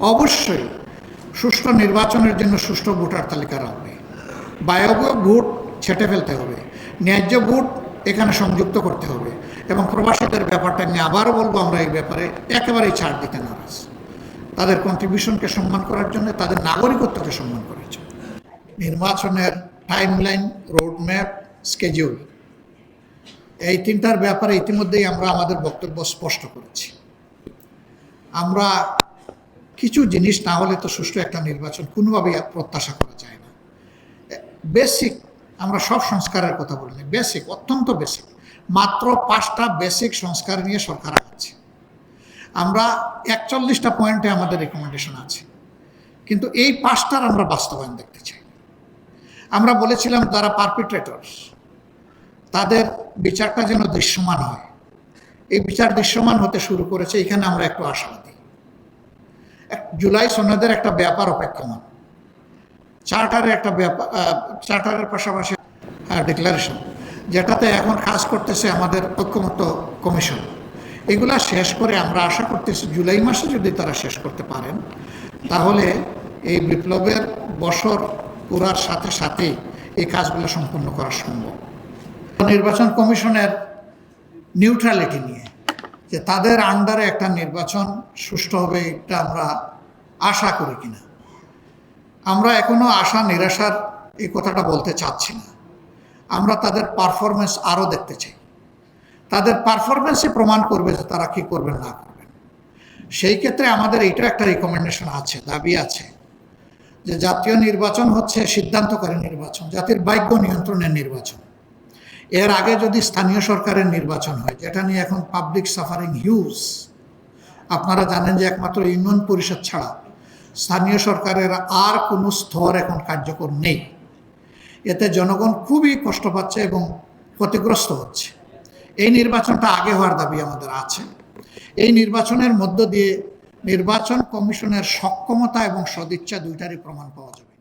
অবশ্যই সুষ্ঠু নির্বাচনের জন্য সুষ্ঠু ভোটার তালিকা রাখবে। বায়ব ভোট ছেটে ফেলতে হবে। ন্যায্য ভোট এখানে সংযুক্ত করতে হবে এবং প্রবাসীদের ব্যাপারটা নিয়ে আবারও বলব, আমরা এই ব্যাপারে একেবারেই ছাড় দিতে নারাজ। তাদের কন্ট্রিবিউশনকে সম্মান করার জন্য, তাদের নাগরিকত্বকে সম্মান করার জন্য। নির্বাচনের টাইমলাইন রোডম্যাপ স্কেজিউল এই তিনটার ব্যাপারে ইতিমধ্যেই আমরা আমাদের বক্তব্য স্পষ্ট করেছি। আমরা কিছু জিনিস না হলে তো সুষ্ঠু একটা নির্বাচন কোনোভাবেই প্রত্যাশা করা যায় না। বেসিক আমরা সব সংস্কারের কথা বলিনি বেসিক অত্যন্ত বেসিক মাত্র পাঁচটা বেসিক সংস্কার নিয়ে সরকার আগাচ্ছে। আমরা একচল্লিশটা পয়েন্টে আমাদের রেকমেন্ডেশন আছে। কিন্তু এই পাঁচটার আমরা বাস্তবায়ন দেখতে চাই। আমরা বলেছিলাম যারা পারপিট্রেটর্স তাদের বিচারটা যেন দৃশ্যমান হয়। এই বিচার দৃশ্যমান হতে শুরু করেছে, এখানে আমরা একটু আশাবাদী। জুলাই সনদের একটা ব্যাপার অপেক্ষমান। চার্টারের একটা ব্যাপার চার্টারের পাশাপাশি ডিক্লারেশন যেটাতে এখন কাজ করতেছে আমাদের ঐক্যমত্য কমিশন। এগুলা শেষ করে আমরা আশা করতেছি জুলাই মাসে যদি তারা শেষ করতে পারেন, তাহলে এই বিপ্লবের বছর পুরার সাথে সাথেই এই কাজগুলো সম্পূর্ণ করা সম্ভব। নির্বাচন কমিশনের নিউট্রালিটি নিয়ে যে তাদের আন্ডারে একটা নির্বাচন সুষ্ঠু হবে এটা আমরা আশা করি কিনা। আমরা এখনও আশা, নিরাশার এই কথাটা বলতে চাচ্ছি না। আমরা তাদের পারফরমেন্স আরও দেখতে চাই। তাদের পারফরমেন্সই প্রমাণ করবে যে তারা কি করবেন, না করবেন। সেই ক্ষেত্রে আমাদের এইটা একটা রিকমেন্ডেশন আছে, দাবি আছে যে জাতীয় নির্বাচন হচ্ছে সিদ্ধান্তকারী নির্বাচন, জাতির ভাগ্য নিয়ন্ত্রণের নির্বাচন। এর আগে যদি স্থানীয় সরকারের নির্বাচন হয়, যেটা নিয়ে এখন পাবলিক সাফারিং হিউজ আপনারা জানেন যে একমাত্র ইউনিয়ন পরিষদ ছাড়া স্থানীয় সরকারের আর কোনো স্তর এখন কার্যকর নেই। এতে জনগণ খুবই কষ্ট পাচ্ছে এবং ক্ষতিগ্রস্ত হচ্ছে। এই নির্বাচনটা আগে হওয়ার দাবি আমাদের আছে। এই নির্বাচনের মধ্য দিয়ে নির্বাচন কমিশনের সক্ষমতা এবং সদিচ্ছা দুইটারই প্রমাণ পাওয়া যাবে।